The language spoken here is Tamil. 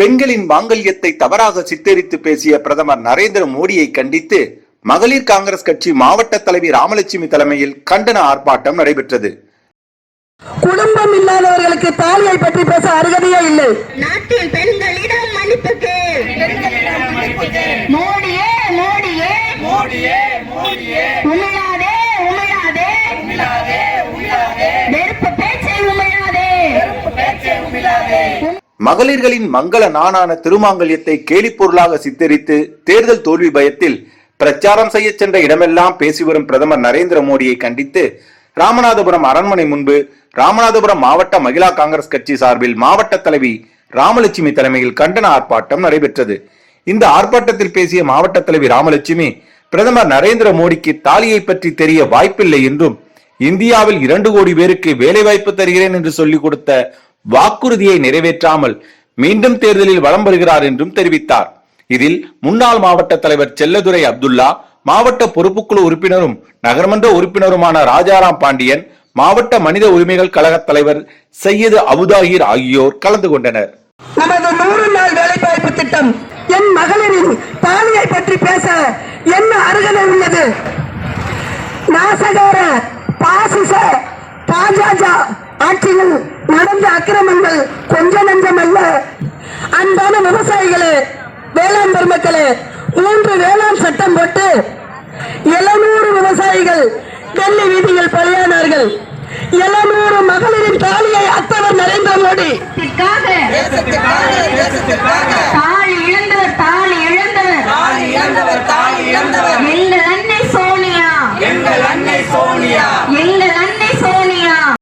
பெண்களின் மாங்கல்யத்தை தவறாக சித்தரித்து பேசிய பிரதமர் நரேந்திர மோடியை கண்டித்து மகளிர் காங்கிரஸ் கட்சி மாவட்ட தலைவி ராமலட்சுமி தலைமையில் கண்டன ஆர்ப்பாட்டம் நடைபெற்றது. குடும்பம் இல்லாதவர்களுக்கு தாலியை பற்றி பேச அருகதையே இல்லை. நாட்டில் பெண்களிடம் மகளிர்களின் மங்கள நாணான திருமாங்கல்யத்தை கேலிப் பொருளாக சித்தரித்து தேர்தல் தோல்வி பயத்தில் பிரச்சாரம் செய்ய சென்ற இடமெல்லாம் பேசி வரும் பிரதமர் நரேந்திர மோடியை கண்டித்து ராமநாதபுரம் அரண்மனை முன்பு ராமநாதபுரம் மாவட்ட மகிழா காங்கிரஸ் கட்சி சார்பில் மாவட்ட தலைவி ராமலட்சுமி தலைமையில் கண்டன ஆர்ப்பாட்டம் நடைபெற்றது. இந்த ஆர்ப்பாட்டத்தில் பேசிய மாவட்ட தலைவி ராமலட்சுமி பிரதமர் நரேந்திர மோடிக்கு தாலியை பற்றி தெரிய வாய்ப்பில்லை என்றும் இந்தியாவில் இரண்டு கோடி பேருக்கு வேலைவாய்ப்பு தருகிறேன் என்று சொல்லிக் கொடுத்த வாக்குறுதியை நிறைவேற்றாமல் மீண்டும் தேர்தலில் வலம் வருகிறார் என்றும் தெரிவித்தார். இதில் முன்னாள் மாவட்ட தலைவர் செல்லதுரை அப்துல்லா மாவட்ட பொறுப்புக்குழு உறுப்பினரும் நகர்மன்ற உறுப்பினருமான ராஜாராம் பாண்டியன் மாவட்ட மனித உரிமைகள் கழக தலைவர் சையது அபுதாகிர் ஆகியோர் கலந்து கொண்டனர். நமது நூறு நாள் வேலைவாய்ப்பு திட்டம் என் மகளிரின் பாலியை பற்றி பேச என்ன அருகதை உள்ளது? நாசகார விவசாயிகளே வேளாண் பெருமக்களே மூன்று வேளாண் சட்டம் போட்டு எழுநூறு விவசாயிகள் டெல்லி வீதியில் பலியானார்கள். எழுநூறு மகளிரின் தாலியை அத்தவர் நரேந்திர மோடி. தாலி சோனியா எங்கள் அன்னை சோனியா. எங்கள் அன்னை